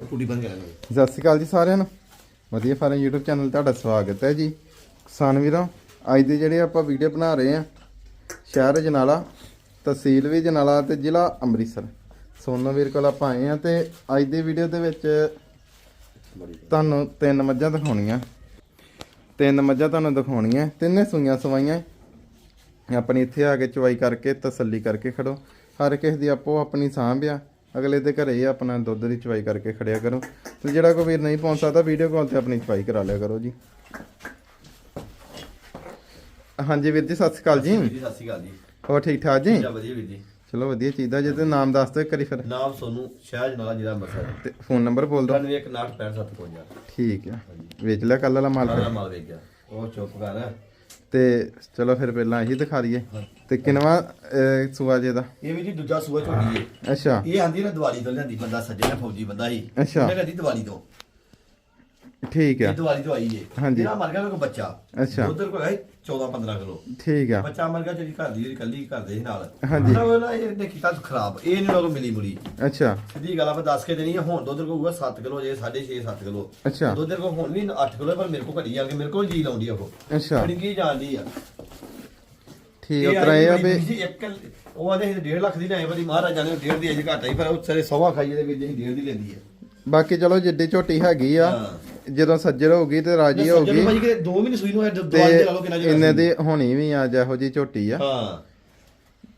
ਟੂਟੀ ਬੰਦ ਕਰ ਲਓ ਸਤਿ ਸ਼੍ਰੀ ਅਕਾਲ ਜੀ ਸਾਰਿਆਂ ਨੂੰ। ਵਧੀਆ ਫਾਰਮ YouTube ਚੈਨਲ ਤੁਹਾਡਾ ਸਵਾਗਤ ਹੈ ਜੀ। ਕਿਸਾਨ ਵੀਰੋ, ਅੱਜ ਦੇ ਜਿਹੜੇ ਆਪਾਂ ਵੀਡੀਓ ਬਣਾ ਰਹੇ ਆ ਸ਼ਹਿਰ ਜਨਾਲਾ, ਤਹਿਸੀਲ ਵੀ ਜਨਾਲਾ ਤੇ ਜ਼ਿਲ੍ਹਾ ਅੰਮ੍ਰਿਤਸਰ। ਸੋਨੋ ਵੀਰ ਕੋਲ ਆਪਾਂ ਆਏ ਆ ਤੇ ਅੱਜ ਦੀ ਵੀਡੀਓ ਦੇ ਵਿੱਚ ਤੁਹਾਨੂੰ ਤਿੰਨ ਮੱਝਾਂ ਦਿਖਾਉਣੀਆਂ। ਤਿੰਨ ਮੱਝਾਂ ਤੁਹਾਨੂੰ ਦਿਖਾਉਣੀਆਂ। ਤਿੰਨੇ ਸੂਈਆਂ ਸਵਾਈਆਂ। ਆਪਣੀ ਇੱਥੇ ਆ ਕੇ ਚਵਾਈ ਕਰਕੇ, ਤਸੱਲੀ ਕਰਕੇ ਖੜੋ। ਹਰ ਕਿਸੇ ਦੀ ਆਪੋ ਆਪਣੀ ਸਾਂਭ ਆ। ਅਗਲੇ ਦੇ ਘਰੇ ਹੀ ਆਪਣਾ ਦੁੱਧ ਦੀ ਚਵਾਈ ਕਰਕੇ ਖੜਿਆ ਕਰੋ। ਤੇ ਜਿਹੜਾ ਕੋਈ ਵੀਰ ਨਹੀਂ ਪਹੁੰਚ ਸਕਦਾ ਵੀਡੀਓ ਕਾਲ ਤੇ ਆਪਣੀ ਚਵਾਈ ਕਰਾ ਲਿਆ ਕਰੋ ਜੀ। ਹਾਂਜੀ ਵੀਰ ਜੀ ਸਤਿ ਸ਼੍ਰੀ ਅਕਾਲ ਜੀ। ਸਤਿ ਸ਼੍ਰੀ ਅਕਾਲ ਜੀ ਹੋਰ ਠੀਕ ਠਾਕ ਜੀ? ਵਧੀਆ ਵੀਰ ਜੀ। ਚਲੋ ਵਧੀਆ ਚੀਜ਼ ਜੇ ਤੇ ਨਾਮ ਦੱਸ ਦਿਓ ਇੱਕ ਵਾਰੀ ਫਿਰ। ਨਾਮ ਸੋਨੂੰ ਸ਼ਹਿਰ ਜਨਾਲਾ ਜ਼ਿਲ੍ਹਾ ਅੰਮ੍ਰਿਤਸਰ। ਤੇ ਫੋਨ ਨੰਬਰ ਬੋਲ ਦਿਓ। 916565 ਠੀਕ ਆ। ਵੇਚ ਲਿਆ ਕੱਲ ਵਾਲਾ ਮਾਲ ਫਿਰ। ਮਾਲ ਵੇਚ ਗਿਆ। ਉਹ ਚੁੱਪ ਕਰ। ਤੇ ਚਲੋ ਫਿਰ ਪਹਿਲਾਂ ਇਹੀ ਦਿਖਾ ਦਈਏ। ਤੇ ਕਿਨਵਾ ਸੂਆ ਜੇ ਦਾ? ਇਹ ਵੀ ਜੀ ਦੂਜਾ ਸੂਆ ਝੋਟੀ ਹੈ ਅੱਛਾ। ਇਹ ਆਂਦੀ ਨਾ ਦੀਵਾਲੀ ਤੋਂ ਲਿਆਂਦੀ ਬੰਦਾ ਸੱਜਣਾ ਫੌਜੀ ਬੰਦਾ ਸੀ। ਅੱਛਾ। ਉਹਨੇ ਕਹਿੰਦੀ ਦੀਵਾਲੀ ਤੋਂ। ਠੀਕ ਆ। ਇਹ ਦੀਵਾਲੀ ਤੋਂ ਆਈ ਹੈ ਹਾਂਜੀ। ਜਿਹੜਾ ਮਰ ਗਿਆ ਕੋਈ ਬੱਚਾ। ਅੱਛਾ। ਉਧਰ ਕੋਲ ਹੈ 14 15 ਕਿਲੋ। ਠੀਕ ਆ। ਬੱਚਾ ਮਰ ਗਿਆ ਜਿਹੜੀ ਘਰ ਦੀ ਇਕੱਲੀ ਘਰ ਦੇ ਸੀ ਨਾਲ। ਹਾਂਜੀ। ਨਾ ਉਹ ਨਾ ਇਹਨੇ ਕੀਤਾ ਖਰਾਬ। ਇਹ ਨਹੀਂ ਲੋਕ ਮਿਲੀ ਮੁਲੀ। ਅੱਛਾ। ਸਿੱਧੀ ਗੱਲ ਆਪਾਂ ਦੱਸ ਕੇ ਦੇਣੀ ਹੈ ਹੁਣ ਦੁੱਧ ਕੋਲ 7 ਕਿਲੋ ਜੇ 6.5 7 ਕਿਲੋ। ਅੱਛਾ। ਦੁੱਧ ਕੋਲ ਹੁਣ ਵੀ 8 ਕਿਲੋ ਪਰ ਮੇਰੇ ਕੋਲ ਘਟੀ ਆ ਕੇ ਮੇਰੇ ਕੋਲ ਜੀ ਲਾਉਂਦੀ ਆ ਉਹ। ਅੱਛਾ। ਅੜਿੰਗੀ ਜਾਂਦੀ ਆ। ਠੀਕ ਆ ਉਤਰਾ ਇਹ ਆ ਵੀ ਜੀ ਇੱਕ ਉਹ ਆਦੇ 1.5 ਲੱਖ ਦੀ ਨਾ ਇਹ ਵਾਰੀ ਮਹਾਰਾਜਾ ਨੇ 1.5 ਦੀ ਅਜੇ ਘਾਟਾ ਹੀ ਪਰ ਉਹ ਸਾਰੇ ਸਵਾ ਖਾਈਏ ਦੇ ਵਿੱਚ ਅਸੀਂ 1.5 ਦੀ ਲੈਂਦੀ ਆ। ਬਾਕੀ ਚਲੋ ਜਿੱਡੀ ਝੋਟੀ ਹੈਗੀ ਆ ਜਦੋਂ ਸੱਜਰ ਹੋਊਗੀ ਤੇ ਰਾਜੀ ਹੋਊਗੀ ਜਦੋਂ ਭਾਜੀ ਕਿ 2 ਮਹੀਨੇ ਸੂਈ ਨੂੰ ਤੇ ਦਵਾਈ ਦੇ ਲਾ ਲਓ ਕਿੰਨਾ ਇਹਨੇ ਦੀ ਹੋਣੀ ਵੀ ਆ ਜਿਹੋ ਜੀ ਝੋਟੀ ਆ। ਹਾਂ।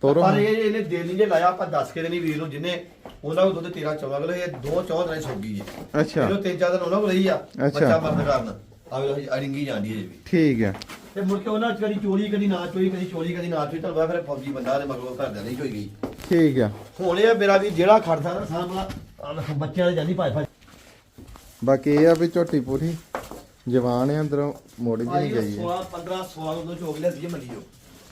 ਤੋਰੋ। ਪਰ ਇਹ ਇਹਨੇ ਦਿਲ ਨਹੀਂ ਜੇ ਲਾਇਆ ਆਪਾਂ ਦੱਸ ਕੇ ਦੇਣੀ ਵੀਰ ਨੂੰ ਜਿੰਨੇ ਉਹਨਾਂ ਕੋਲ ਦੁੱਧ 13 14 ਕਿਲੋ ਇਹ 2 14 ਦਿਨ ਸੌ ਗਈ ਹੈ। ਅੱਛਾ। ਇਹਨੂੰ ਤਿੰਨ ਚਾਰ ਦਿਨ ਉਹਨਾਂ ਕੋਲ ਰਹੀ ਆ। ਬੱਚਾ ਮਰਨ ਕਾਰਨ। ਆਵੇ ਅੜਿੰਗੀ ਜਾਂਦੀ ਹੈ ਜੀ। ਠੀਕ ਆ ਤੇ ਮੁੜ ਕੇ ਉਹਨਾਂ ਚ ਕਦੀ ਚੋਰੀ ਕਦੀ ਨਾ ਚੋਰੀ ਕਦੀ ਚੋਰੀ ਕਦੀ ਨਾ ਚੋਰੀ ਤਾਂ ਫਿਰ ਫੌਜੀ ਬੰਦਾ ਦੇ ਮਗਰੋਂ ਘਰ ਦੇ ਨਹੀਂ ਹੋਈ ਗਈ। ਠੀਕ ਆ ਹੁਣ ਇਹ ਮੇਰਾ ਵੀ ਜਿਹੜਾ ਖੜਦਾ ਨਾ ਸਾਹਮਣਾ ਬੱਚਿਆਂ ਦੇ ਜਾਂਦੀ ਭਾਈ ਭਾਈ ਬਾਕੀ ਇਹ ਆ ਵੀ ਝੋਟੀ ਪੂਰੀ ਜਵਾਨ ਹੈ ਅੰਦਰੋਂ ਮੋੜ ਵੀ ਨਹੀਂ ਗਈ ਹੈ 16 15 16 ਤੋਂ ਚੋਗ ਲਿਆ ਸੀ ਮੰਡੀ ਜੋ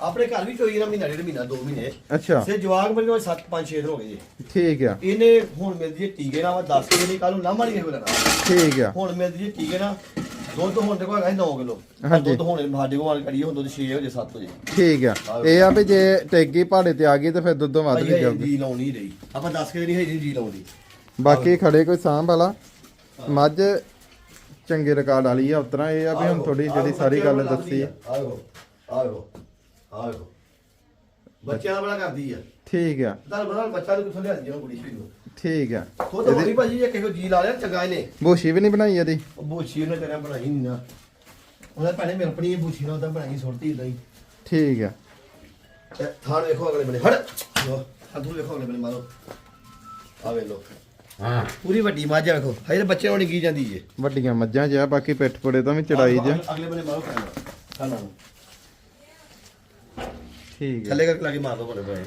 ਆਪਣੇ ਘਰ ਵੀ ਚੋਈ ਨਾ ਮਹੀਨਾ ਡੇਢ ਮਹੀਨਾ 2 ਮਹੀਨੇ। ਅੱਛਾ। ਸੇ ਜਵਾਗ ਮੇਰੇ ਕੋਲ 7 5 6 ਹੋ ਗਏ ਜੀ। ਠੀਕ ਆ। ਇਹਨੇ ਹੁਣ ਮਿਲਦੀ ਹੈ ਟੀਕੇ ਨਾਲ 10 ਕਿਲੋ ਨਹੀਂ ਕੱਲ ਨੂੰ ਨਾ ਮਾਰੀ ਕੋਈ ਲੈਣਾ। ਠੀਕ ਆ। ਹੁਣ ਮਿਲਦੀ ਹੈ ਟੀਕੇ ਨਾਲ ਦੁੱਧ ਹੁਣ ਦੇਖੋ ਹੈਗਾ 9 ਕਿਲੋ। ਦੁੱਧ ਹੁਣ ਸਾਡੇ ਕੋਲ ਕਰੀਏ ਹੁਣ ਦੁੱਧ 6 ਵਜੇ 7 ਵਜੇ। ਠੀਕ ਆ। ਇਹ ਆ ਵੀ ਜੇ ਟੈਗੀ ਪਹਾੜੇ ਤੇ ਆ ਗਈ ਤੇ ਫਿਰ ਦੁੱਧੋਂ ਵੱਧ ਭਾਈ ਵੀ ਇਹ ਜਾਊਗੀ। ਜੀ ਲਾਉਣੀ ਰਹੀ। ਆਪਾਂ 10 ਕਿਲੋ ਨਹੀਂ ਹੈ ਜੀ ਲਾਉਣੀ ਬਾਕੀ ਖੜੇ ਕੋਈ ਸਾਂਭ ਵਾਲਾ? ਮੱਝ ਚੰਗੇ ਰਿਕਾਰਡ ਵਾਲੀ ਆ ਉਤਰਾ ਇਹ ਆ ਵੀ ਹੁਣ ਥੋੜੀ ਜਿਹੜੀ ਸਾਰੀ ਗੱਲ ਦੱਸੀ ਆ। ਆਹੋ ਆਹੋ ਆਹੋ। ਬੱਚਿਆਂ ਦਾ ਬੜਾ ਕਰਦੀ ਆ। ਠੀਕ ਆ। ਤੁਹਾਨੂੰ ਪਤਾ ਬੱਚਾ ਨੂੰ ਕਿੱਥੋਂ ਲਿਆਦੀ ਜਦੋਂ ਕੁੜੀ ਸੀ ਨੂੰ? ਠੀਕ ਆ। ਉਹ ਤਾਂ ਹੋਣੀ ਭਾਜੀ ਇਹ ਕਿਹੋ ਜੀ ਲਾ ਲਿਆ ਚੰਗਾ ਇਹਨੇ। ਬੋਸ਼ੀ ਵੀ ਨਹੀਂ ਬਣਾਈ ਇਹਦੀ। ਉਹ ਬੂਛੀ ਉਹਨੇ ਤੇਰਾ ਬਣਾਈ ਨਹੀਂ ਨਾ। ਉਹਨੇ ਭੈਣੇ ਮੇਰੇ ਆਪਣੀ ਬੂਛੀ ਨਾਲ ਉਹਦਾ ਬਣਾਈ ਸੁੱਟਤੀ ਇਦਾਂ ਹੀ। ਠੀਕ ਆ। ਤੇ ਥਾਣ ਵੇਖੋ ਅਗਲੇ ਬਨੇ। ਹਟ! ਲੋ ਹੱਥੋਂ ਵੇਖੋ ਅਗਲੇ ਬਨੇ ਮਾਰੋ। ਆ ਵੇ ਲੋ ਪੂਰੀ ਵੱਡੀ ਮੱਝ ਆ ਵੇਖੋ। ਹਜੇ ਬੱਚੇ ਨੂੰ ਨਿੱਗੀ ਜਾਂਦੀ ਏ ਵੱਡੀਆਂ ਮੱਝਾਂ ਜਿਆ ਬਾਕੀ ਪਿੱਠ ਪੁੜੇ ਤੋਂ ਵੀ ਚੜਾਈ ਜਾ। ਅਗਲੇ ਬਨੇ ਮਾਰੋ ਖਾਣਾ ਖਾਣਾ ਠੀਕ ਆ। ਥੱਲੇ ਕਰਕੇ ਲਾ ਕੇ ਮਾਰ ਦੋ ਬੜੇ ਬੜੇ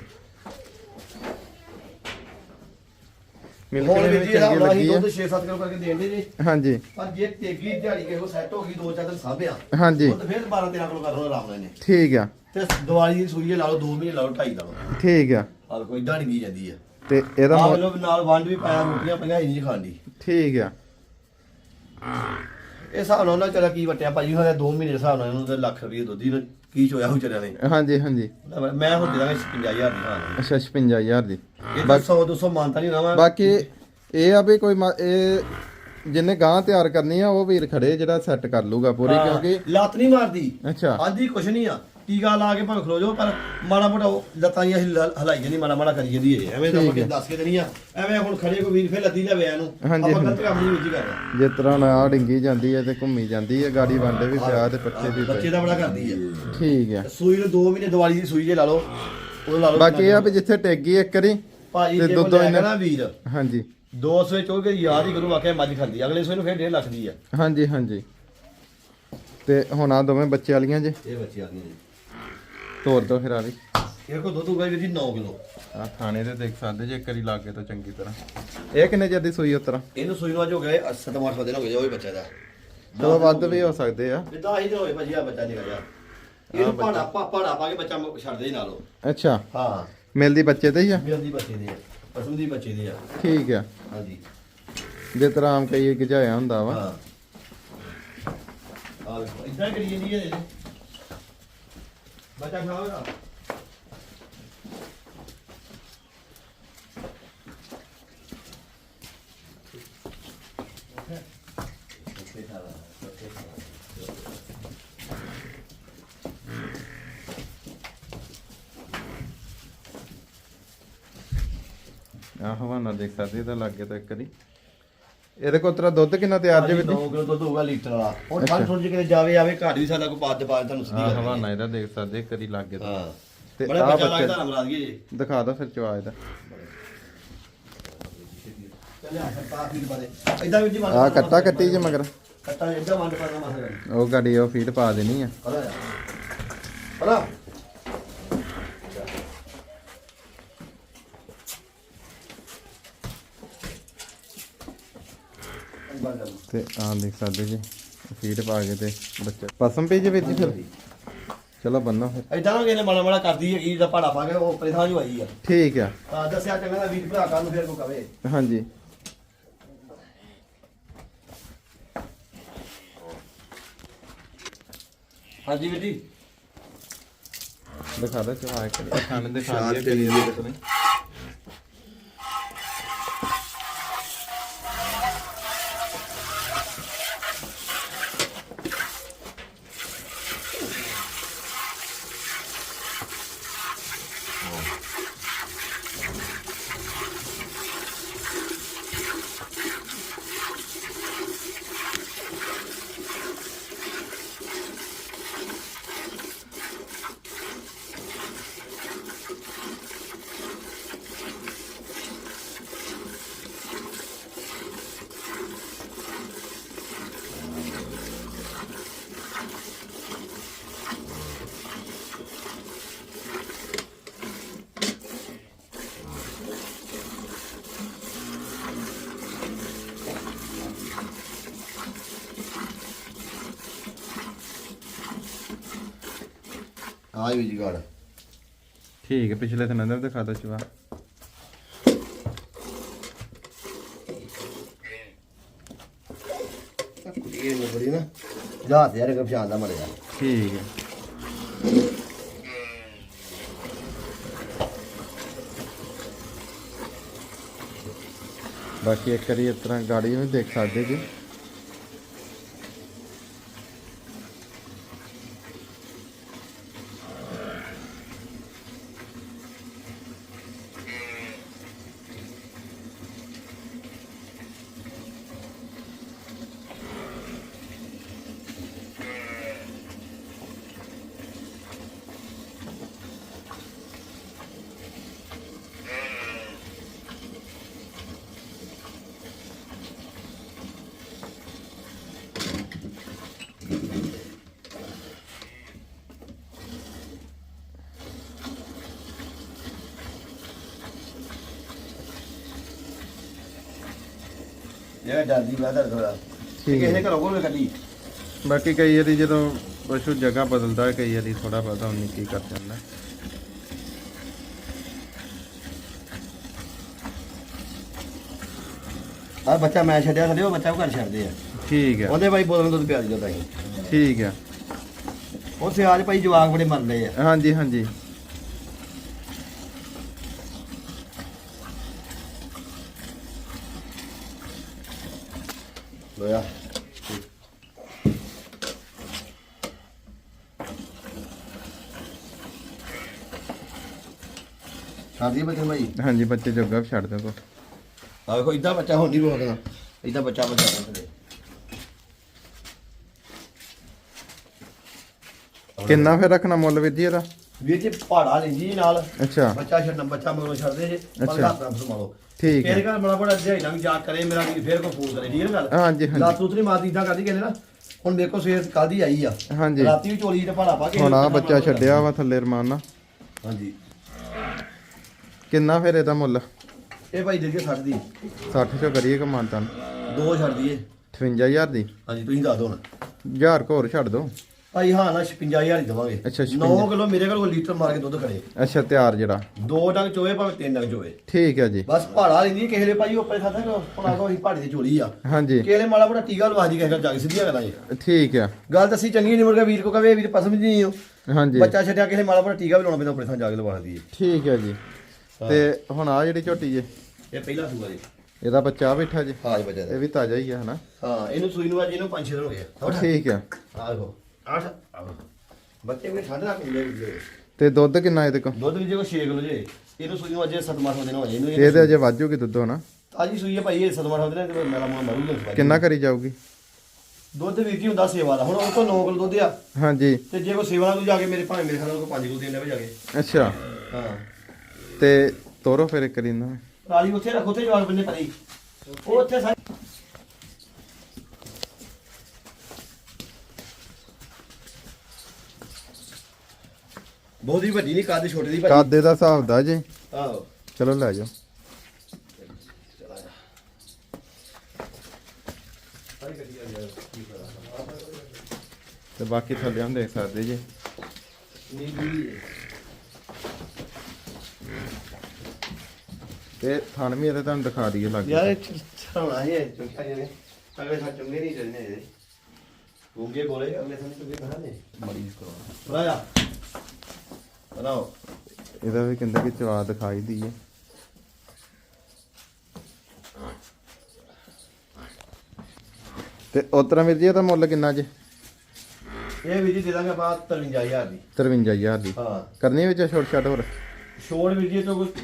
ਮਿਲ ਹੁਣ ਕੇ ਵੀ ਵੀ ਜੀ ਚੰਗੀ ਹਾਂ ਲੱਗੀ ਦੁੱਧ 6-7 ਕਿਲੋ ਕਰਕੇ ਦੇਣ ਦੇ ਜੀ। ਹਾਂਜੀ। ਪਰ ਜੇ ਤੇਗੀ ਦਿਹਾੜੀ ਕਿਸੇ ਸੈੱਟ ਹੋ ਗਈ ਦੋ ਚਾਰ ਦਿਨ ਸਾਂਭਿਆ। ਹਾਂਜੀ। ਉਹ ਤਾਂ ਫਿਰ 12-13 ਕਿਲੋ ਕਰ ਲਓ ਆਰਾਮ ਨਾਲ ਨੇ ਠੀਕ ਆ। ਤੇ ਦੀਵਾਲੀ ਦੀ ਸੂਈ ਲਾ ਲਓ 2 ਮਹੀਨੇ ਲਾ ਲਓ 2.5 ਲਾ ਲਓ ਠੀਕ ਆ। ਆ ਕੋਈ ਇਦਾਂ ਨਹੀਂ ਜਾਂਦੀ ਆ। ਤੇ ਇਹਦਾ ਆਹ ਮੁੱਲ- ਲੋ ਨਾਲ ਵੰਡ ਵੀ ਪਾਇਆ ਰੋਟੀਆਂ ਹੀ ਨਹੀਂ ਖਾਂਦੀ। ਠੀਕ ਆ। ਇਹ ਹਿਸਾਬ ਨਾਲ ਉਹਨਾਂ ਚਲਾ ਕੀ ਵਟਿਆ ਭਾਜੀ ਦੇ 2 ਮਹੀਨੇ ਦੇ ਹਿਸਾਬ ਨਾਲ ਇਹਨੂੰ ਤੇ ਲੱਖ ਰੁਪਏ ਦੁੱਧ ਦੀ ਕੀ ਚੋਇਆ ਹੋ ਚਰਿਆ ਨੇ? ਹਾਂਜੀ ਹਾਂਜੀ। ਮੈਂ ਹੁਣ ਦੇ ਦਾਂਗਾ 55000 ਦੀ ਹਾਂ ਅੱਛਾ 56000 ਦੀ। ਇਹ ਤਾਂ 100 200 ਮਾਨਤਾ ਨਹੀਂ ਨਾ ਬਾਕੀ ਇਹ ਆ ਵੀ ਕੋਈ ਇਹ ਜਿੰਨੇ ਗਾਂ ਤਿਆਰ ਕਰਨੀ ਆ ਉਹ ਵੀਰ ਖੜੇ ਜਿਹੜਾ ਸੈੱਟ ਕਰ ਲੂਗਾ ਪੂਰੀ ਕਿਉਂਕਿ ਲੱਤ ਨਹੀਂ ਮਾਰਦੀ। ਅੱਛਾ। ਆਂਦੀ ਕੁਛ ਨਹੀਂ ਆ। ਟੀਕਾ ਲਾ ਕੇ ਭਾਵੇਂ ਖਲੋ ਜਾਓ ਪਰ ਮਾੜਾ ਮੋਟਾ ਉਹ ਲੱਤਾਂ ਹੀ ਅਸੀਂ ਲ- ਹਲਾਈ ਜਾਂਦੀ ਮਾੜਾ ਮਾੜਾ ਕਰੀ ਜਾਂਦੀ ਹੈ ਐਵੇਂ ਤਾਂ ਆਪਾਂ ਹੈ। ਦੱਸ ਕੇ ਦੇਣੀ ਆ। ਐਵੇਂ ਹੁਣ ਖੜੇ ਕੋ ਵੀਰ ਫੇ ਲੱਦੀ ਲਵੇ ਇਹਨੂੰ। ਹਾਂਜੀ, ਆਪਾਂ ਗਲਤ ਕੰਮ ਨਹੀਂ ਵਿੱਚ ਕਰਦਾ ਜਿਸ ਤਰ੍ਹਾਂ ਨਾ ਡਿੰਗੀ ਜਾਂਦੀ ਹੈ ਤੇ ਘੁੰਮੀ ਜਾਂਦੀ ਹੈ ਗਾੜੀ ਵਾਂਡੇ ਵੀ ਪਿਆ ਤੇ ਪੱਠੇ ਵੀ ਬੱਚੇ ਪਏ ਦਾ ਬੜਾ ਕਰਦੀ ਹੈ। ਠੀਕ ਆ ਸੂਈ ਨੂੰ 2 ਮਹੀਨੇ ਦੀਵਾਲੀ ਦੀ ਸੂਈ ਜੇ ਲਾ ਲਓ ਉਹ ਲਾ ਲਓ ਬਾਕੀ ਇਹ ਆ ਵੀ ਜਿੱਥੇ ਟੈਗੀ ਇੱਕ ਵਾਰੀ ਭਾਜੀ ਤੇ ਜੇ ਦੁੱਧ ਦੁੱਧ ਇੰਨਾ- ਨਾ ਵੀਰ। ਹਾਂਜੀ। 200 ਵਿੱਚ ਉਹ ਕਿ ਯਾਦ ਹੀ ਕਰੂ ਵਾਕਿਆ ਮੱਝ ਖਾਂਦੀ ਅਗਲੇ ਸੂਈ ਨੂੰ ਫੇਰ 1.5 ਲੱਖ ਦੀ ਆ। ਹਾਂਜੀ ਹਾਂਜੀ। ਤੇ ਹੁਣ ਆ ਦੋਵੇਂ ਬੱਚੇ ਵਾਲੀਆਂ ਜੇ। ਇਹ ਬੱਚੇ ਆਦੀਆਂ ਜੀ ਤੋਰ ਦੋ ਫਿਰ ਆ ਵੀ ਇਹ ਕੋ ਦੁੱਧ ਉਗਾ ਜੀ 9 ਕਿਲੋ। ਆ ਥਾਣੇ ਤੇ ਦੇਖ ਸਕਦੇ ਜੇ ਇੱਕ ਵਾਰੀ ਲਾਗੇ ਤੋਂ ਚੰਗੀ ਤਰ੍ਹਾਂ। ਇਹ ਕਿੰਨੇ ਚਿਰ ਦੀ ਸੂਈ ਉਤਰਾ? ਇਹਨੂੰ ਸੂਈ ਨੂੰ ਅੱਜ ਹੋ ਗਏ 7 8 ਦਿਨ ਹੋ ਗਏ ਉਹ ਹੀ ਬੱਚਾ ਦਾ। ਚਲੋ ਵੱਧ ਵੀ ਹੋ ਸਕਦੇ ਆ। ਜਿੱਦਾਂ ਹੀ ਦਿਨ ਹੋਏ ਭਾਜੀ ਆ ਬੱਚਾ ਨਿਕਲ ਗਿਆ। ਇਹਨੂੰ ਪਾੜਾ ਪਾੜਾ ਪਾ ਕੇ ਬੱਚਾ ਛੱਡਦੇ ਹੀ ਨਾਲੋਂ। ਅੱਛਾ। ਹਾਂ। ਮਿਲਦੀ ਬੱਚੇ ਤੇ ਹੀ ਆ? ਮਿਲਦੀ ਬੱਚੇ ਦੇ ਆ। ਪਸ਼ੂ ਦੀ ਬੱਚੇ ਦੇ ਆ। ਠੀਕ ਆ। ਹਾਂਜੀ। ਜੇ ਤਰ੍ਹਾਂ ਆਮ ਕਈ ਗਜਾਇਆ ਹੁੰਦਾ ਵਾ। ਹਾਂ। ਆ ਇਦਾਂ ਕਰੀ ਜਾਂਦੀ ਹੈ ਇਹ। ਬੱਚਾ ਖਾਵੇਗਾ ਆਹ ਹਵਾਨਾ ਦੇਖ ਸਕਦੇ ਇਹਦਾ ਲੱਗੇ ਤਾਂ ਇੱਕ ਵਾਰੀ। ਇਹਦੇ ਕੋਲ ਤੇਰਾ ਦੁੱਧ ਕਿੰਨਾ ਤਿਆਰ ਜੇ ਜੀ? 2 ਕਿਲੋ ਦੁੱਧ ਹੋਊਗਾ ਲੀਟਰ ਵਾਲਾ। ਹੁਣ ਠੰਡ ਜਿਹੀ ਕਿਤੇ ਜਾਵੇ ਆਵੇ ਘਰ ਵੀ ਸਾਡਾ ਕੋਈ ਬਾਦ ਦੇ ਬਾਦ ਤੁਹਾਨੂੰ ਸਿੱਧੀ ਗੱਲ ਹਵਾਨਾ ਇਹਦਾ ਦੇਖ ਸਕਦੇ ਵਾਰੀ ਲੱਗੇ ਹਾਂ। ਤੇ ਬੜਾ ਬੱਚਾ ਲੱਗਦਾ ਨਾ ਜੀ। ਦਿਖਾ ਦੋ ਫਿਰ ਚਵਾ ਇਹਦਾ। ਚੱਲੇ ਆ ਪਾ ਫੀਡ ਬਾਰੇ। ਇਦਾਂ ਵੀ ਜੀ ਆਹ ਕੱਟਾ ਕੱਟੀ ਜੇ ਮਗਰ। ਕੱਟਾ ਇਦਾਂ ਵੰਡ ਪਾਣਾ ਮਾਸਾ ਉਹ ਗਾੜੀ ਉਹ ਫੀਡ ਪਾ ਦੇਣੀ ਆ। ਪਤਾ। ਤੇ ਆਹ ਦੇਖ ਸਕਦੇ ਜੀ ਫੀਡ ਪਾ ਕੇ ਤੇ ਬੱਚਾ ਪਸਮ ਪਈ ਜੇ ਵੀਰ ਜੀ ਫਿਰ। ਚਲੋ ਬੰਨੋ ਫਿਰ। ਇਦਾਂ ਨਾ ਕਿਨੇ ਮਾੜਾ ਮਾੜਾ ਕਰਦੀ ਹੈਗੀ ਜਿਹਦਾ ਪਾੜਾ ਪਾ ਕੇ ਉਹ ਪਰੇ ਥਾਂ ਜੋ ਆਈ ਆ। ਠੀਕ ਆ। ਆ ਦੱਸਿਆ ਚੰਗਾ ਨਾ ਵੀਰ ਭਰਾ ਕੱਲ ਨੂੰ ਫੇਰ ਕੋ ਕਵੇ। ਹਾਂਜੀ। ਹਾਂਜੀ ਵੀਰ ਜੀ। ਦਿਖਾ ਦੋ ਚਵਾ ਕੇ ਖਾਣ ਦਿਖਾ ਸ਼ਾਨ ਦਿਆ ਤੇਰੀ ਕਰੀ ਵੀ ਠੀਕ ਹੈ ਪਿਛਲੇ ਦਿਨਾਂ ਦਾ ਵੀ ਦਿਖਾ ਦੋ ਚਵਾ ਇਹ ਨੂੰ ਬੜੀ ਨਾ ਜਾ ਤੇ ਯਾਰ ਕਪਸ਼ਾਨ ਦਾ ਮੜਿਆ ਠੀਕ ਹੈ। ਬਾਕੀ ਇੱਕ ਵਾਰੀ ਇਸ ਤਰ੍ਹਾਂ ਗਾੜੀ ਵੀ ਦੇਖ ਸਕਦੇ ਜੀ। ਡਰਦੀ ਥੋੜਾ ਠੀਕ ਕਿਸੇ ਹੈ। ਨੇ ਘਰੋਂ ਕੋਲ? ਕੱਢੀ ਬਾਕੀ ਕਈ ਵਾਰੀ ਜਦੋਂ ਪਸ਼ੂ ਜਗ੍ਹਾ ਬਦਲਦਾ ਹੈ, ਕਈ ਵਾਰੀ ਥੋੜਾ ਬਹੁਤਾ ਉਹਨੇ ਕੀ ਕਰ ਜਾਂਦਾ ਆ ਬੱਚਾ ਮੈਂ ਛੱਡਿਆ ਸਾਡੇ ਉਹ ਬੱਚਾ ਉਹ ਘਰ ਛੱਡਦੇ ਆ। ਠੀਕ ਹੈ। ਉਹਦੇ ਭਾਈ ਬੋਤਲ ਦੁੱਧ ਪਿਆ ਦਿੰਦਾ ਠੀਕ ਹੈ। ਉਹ ਸਿਆਜ ਭਾਈ ਜਵਾਕ ਬੜੇ ਮਰਦੇ ਆ। ਹਾਂਜੀ ਹਾਂਜੀ ਲੋਇਆ ਸ਼ਾਦੀ ਬੱਚੇ ਭਾਈ ਹਾਂਜੀ ਬੱਚੇ ਜੋਗਾ ਵੀ ਛੱਡ ਦਿਓ ਆ ਵੇਖੋ ਇਦਾਂ ਬੱਚਾ ਹੁਣ ਨਹੀਂ ਰੋਕਦਾ ਇਦਾਂ ਬੱਚਾ ਬੱਚਾ ਕਰਦੇ ਕਿੰਨਾ ਫਿਰ ਰੱਖਣਾ ਮੁੱਲ ਵੀਰ ਜੀ ਇਹਦਾ? ਵੀਰ ਜੀ ਪਹਾੜਾ ਲੈਂਦੀ ਜੀ ਨਾਲ। ਅੱਛਾ। ਬੱਚਾ ਛੱਡਣਾ ਬੱਚਾ ਮਗਰੋਂ ਛੱਡਦੇ ਜੇ। ਪਰ ਹੱਥ ਨਾਲ ਸੰਭਾਲੋ ਠੀਕ ਹੈ। ਮੇਰੇ ਘਰ ਬੜਾ ਬੜਾ ਅਧਿਆਇ ਨਾਲ ਵੀ ਜਾ ਕਰੇ ਮੇਰਾ ਵੀਰ ਫੇਰ ਕੋ ਫੋਨ ਕਰੇ ਠੀਕ ਹੈ ਗੱਲ? ਹਾਂਜੀ ਹਾਂਜੀ। ਲਾਤ ਉਤਰੀ ਮਾਰਦੀ ਇਦਾਂ ਕਰਦੀ ਕਹਿੰਦੇ ਨਾ ਹੁਣ ਦੇਖੋ ਸਵੇਰ ਕੱਲ ਦੀ ਆਈ ਆ। ਹਾਂਜੀ। ਰਾਤੀ ਵੀ ਚੋਲੀ ਤੇ ਪਹਾੜਾ ਪਾ ਕੇ ਹੁਣ ਆ ਬੱਚਾ ਛੱਡਿਆ ਵਾ ਥੱਲੇ ਰਮਾਨ। ਨਾਲ ਹਾਂਜੀ। ਕਿੰਨਾ ਫਿਰ ਇਹਦਾ ਮੁੱਲ? ਇਹ ਭਾਈ ਦੇ ਕੇ 60 ਦੀ। 60 ਚੋਂ ਕਰੀਏ ਕਮਾਂਤਾਂ ਦੋ ਛੱਡ ਦਈਏ। 58000 ਦੀ? ਹਾਂਜੀ ਤੁਸੀਂ ਦੱਸ ਦਿਓ ਨਾ ਹਜ਼ਾਰ ਕੁ ਹੋਰ ਛੱਡ ਦੋ ਭਾਈ ਹਾਂ ਨਾ 55000 ਹੀ ਦਵਾਂਗੇ। ਅੱਛਾ, 9 ਕਿਲੋ ਮੇਰੇ ਕੋਲ ਲੀਟਰ ਮਾਰ ਕੇ ਦੁੱਧ ਖੜੇ। ਅੱਛਾ ਤਿਆਰ ਜਿਹੜਾ। ਦੋ ਡੰਗ ਚੋਏ ਭਾਵੇਂ ਤਿੰਨ ਡੰਗ ਚੋਏ ਠੀਕ ਹੈ ਜੀ। ਬਸ ਪਹਾੜਾ ਲੈਂਦੀ ਕਿਸੇ ਦੇ ਭਾਈ ਉੱਪਰ ਖਾਦਾ ਕਿ ਹੁਣ ਆਗੋ ਅਸੀਂ ਪਹਾੜੀ ਦੀ ਚੋਲੀ ਆ। ਹਾਂਜੀ। ਕਿਸੇ ਦੇ ਮਾੜਾ ਮੋਟਾ ਟੀਕਾ ਲਵਾ ਦੀ ਕਿਸੇ ਨਾਲ ਜਾ ਕੇ ਸਿੱਧੀਆਂ ਗੱਲਾਂ ਜੀ ਠੀਕ ਹੈ। ਗੱਲ ਦੱਸੀ ਚੰਗੀ ਨਹੀਂ ਕੇ ਵੀਰ ਕੋ ਕਵੇ ਵੀਰ ਪਸੰਦ ਨਹੀਂ ਹੋ ਹਾਂਜੀ। ਬੱਚਾ ਛੱਡਿਆ ਕਿਸੇ ਮਾੜਾ ਮੋਟਾ ਟੀਕਾ ਵੀ ਲਾਉਣਾ ਪੈਂਦਾ ਉੱਪਰ ਥਾਂ ਜਾ ਕੇ ਲਵਾ ਦੀ ਠੀਕ ਹੈ ਜੀ। ਤੇ ਹੁਣ ਆ ਜਿਹੜੀ ਝੋਟੀ ਜੇ ਇਹ ਪਹਿਲਾ ਸੂਆ ਜੀ। ਇਹਦਾ ਬੱਚਾ ਬੈਠਾ ਜੀ। ਹਾਂ ਜੀ ਬੱਚਾ ਇਹ ਵੀ ਤਾਜ਼ਾ ਹੀ ਆ ਹਨਾ? ਹਾਂ ਇਹਨੂੰ ਸੂਈ ਨੂੰ ਅੱਜ ਇਹਨੂੰ 5-6 ਦਿਨ ਹੋ ਗਏ ਆ। ਠੀਕ ਆ। ਆ ਦੇਖੋ ਅੱਠ ਆਹ। ਬੱਚੇ ਵੀ ਠੰਡ ਲਿਆ ਵੀ ਤੇ ਦੁੱਧ ਕਿੰਨਾ ਇਹਦੇ ਕੋਲ? ਦੁੱਧ ਵੀ ਜੇ ਕੋ 6 ਕਿਲੋ ਜੇ। ਇਹਨੂੰ ਸੂਈ ਨੂੰ ਅੱਜ 7-8 ਦਿਨ ਹੋ ਗਏ ਇਹਨੂੰ ਤੇ ਇਹਦੇ ਅਜੇ ਵਾਜੂਗੀ ਦੁੱਧ ਹੋਣਾ ਤਾਜੀ ਸੂਈ ਹੈ ਭਾਈ ਇਹ 7-8 ਦਿਨ ਤੇ ਮੇਰਾ ਮੂੰਹ ਮਰੂਗਾ ਕਿੰਨਾ ਕਰੀ ਜਾਊਗੀ? ਦੁੱਧ ਵੀਰ ਜੀ ਹੁੰਦਾ ਸੇਵਾ ਦਾ। ਹੁਣ ਉਹ ਤੋਂ 9 ਕਿਲੋ ਦੁੱਧ ਆ। ਹਾਂਜੀ। ਤੇ ਜੇ ਕੋ ਸੇਵਾ ਨਾਲ ਜਾ ਕੇ ਮੇਰੇ ਭਾਵੇਂ ਮੇਰੇ ਨਾਲ ਕੋ 5 ਕਿਲੋ ਦੇਣ ਲੈ ਜਾ ਕੇ। ਅੱਛਾ। ਹਾਂ। ਤੇ ਤੋਰੋ ਫਿਰ ਇੱਕ ਵਾਰੀ ਨਾ। ਰਾਜੀ ਉੱਥੇ ਰੱਖੋ ਤੇ ਜਵਾਕ ਬੰਨੇ ਪਰੀ ਉਹ ਉੱਥੇ ਸਾਰੇ ਬਹੁਤੀ ਵੱਡੀ ਨਹੀਂ ਕੱਦ ਛੋਟੀ ਦੀ ਭਾਈ ਕਾਦੇ ਦਾ ਹਿਸਾਬ ਦਾ ਜੀ। ਆਹੋ। ਚਲੋ ਲੈ ਜਾਓ। ਤੇ ਬਾਕੀ ਥੱਲੇ ਹਮ ਦੇਖ ਸਕਦੇ ਜੀ। ਤੇ ਥਣ ਵੀ ਇਹਦੇ ਤੁਹਾਨੂੰ ਦਿਖਾ ਦਈਏ ਲੱਗ। ਯਾਰ ਇਹ ਛਾਉਣਾ ਹੈ ਚੁੱਕਿਆ ਜਿਹਨੇ ਅਗਲੇ ਸਾਲ ਚੰਗੇ ਨਹੀਂ ਚੱਲਨੇ ਇਹਦੇ। ਗੂੰਗੇ ਕੋਲੇ ਅਗਲੇ ਸਾਲ ਚੰਗੇ ਕਹਾਂ ਨੇ ਮਰੀਜ਼ ਕਰੋ। ਰਾਜਾ ਬਣਾਓ। ਇਹਦਾ ਵੀ ਕਹਿੰਦੇ ਕਿ ਚਵਾ ਦਿਖਾਈ ਦਈਏ। ਤੇ ਉਤਰਾ ਵੀਰ ਜੀ ਇਹਦਾ ਮੁੱਲ ਕਿੰਨਾ ਜੀ? ਇਹ ਵੀ ਜੀ ਦੇ ਦਾਂਗੇ ਆਪਾਂ 53000 ਦੀ। 53000 ਦੀ। ਹਾਂ। ਕਰਨੀ ਵਿੱਚ ਛੋਟ ਛਾਟ ਹੋਰ? ਛੋੜ ਵੀ ਜੀ ਤੋਂ ਕੋਈ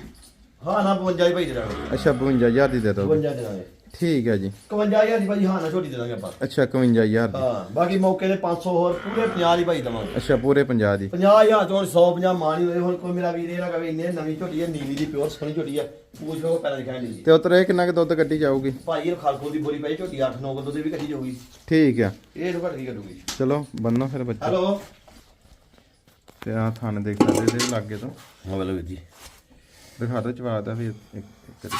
ਹਾਂ ਨਾ 52 ਹੀ ਭਾਈ ਦੇ ਦਾਂਗੇ। ਅੱਛਾ 52000 ਦੀ ਦੇ ਦੋ 52 ਦੇ ਦਾਂਗੇ। ਠੀਕ ਹੈ ਜੀ। 51000 ਦੀ ਭਾਈ ਹਾਂ ਨਾ ਛੋਟੀ ਦੇ ਦਾਂਗੇ ਆਪਾਂ। ਅੱਛਾ 51000 ਦੀ। ਹਾਂ ਬਾਕੀ ਮੌਕੇ ਤੇ 500 ਹੋਰ ਪੂਰੇ 50 ਦੀ ਭਾਈ ਦਵਾਂਗੇ। ਅੱਛਾ ਪੂਰੇ 50 ਦੀ। 50000 ਤੋਂ 150 ਮਾਣੀ ਹੋਏ ਹੁਣ ਕੋਈ ਮੇਰਾ ਵੀਰ ਇਹ ਨਾ ਕਵੇ ਇੰਨੇ ਨਵੀਂ ਝੋਟੀ ਹੈ ਨੀਲੀ ਦੀ ਪਿਓਰ ਸੋਹਣੀ ਝੋਟੀ ਹੈ। ਪੂਛ ਲੋ ਪਹਿਲਾਂ ਦਿਖਾਣ ਲਈ ਤੇ ਉਤਰਾ ਕਿੰਨਾ ਕੁ ਦੁੱਧ ਕੱਢੀ ਜਾਊਗੀ? ਭਾਈ ਇਹ ਖਾਲਕੋ ਦੀ ਬੋਲੀ ਪਾਈ ਝੋਟੀ 8 9 ਕਿਲੋ ਦੀ ਵੀ ਕੱਢੀ ਜਾਊਗੀ। ਠੀਕ ਆ। ਇਹ ਤੋਂ ਘੱਟ ਕੀ ਕੱਢੂਗੀ। ਚਲੋ ਬੰਨੋ ਫਿਰ ਬੱਚਾ। ਹੈਲੋ। ਤੇ ਆ ਥਣ ਦੇਖ ਸਕਦੇ ਇਹਦੇ ਲਾਗੇ ਤੋਂ। ਹਾਂ ਬਲੋ ਜੀ। ਦਿਖਾ ਦੋ ਚਵਾ ਦਾ ਵੀ ਇੱਕ ਇੱਕ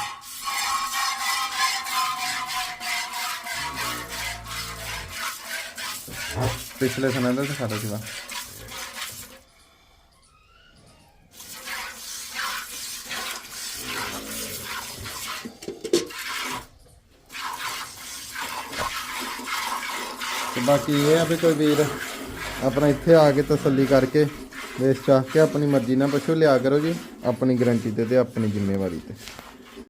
ਪਿਛਲੇ ਸਨਾਂ ਦਾ ਦਿਖਾ ਦੋ ਚਵਾ। ਤੇ ਬਾਕੀ ਇਹ ਆ ਵੀ ਕੋਈ ਵੀਰ ਆਪਣਾ ਇੱਥੇ ਆ ਕੇ ਤਸੱਲੀ ਕਰਕੇ ਵੇਚ ਚਾਹ ਕੇ ਆਪਣੀ ਮਰਜ਼ੀ ਨਾਲ ਪਸ਼ੂ ਲਿਆ ਕਰੋ ਜੀ। ਆਪਣੀ ਗਾਰੰਟੀ ਤੇ ਤੇ ਆਪਣੀ ਜ਼ਿੰਮੇਵਾਰੀ ਤੇ।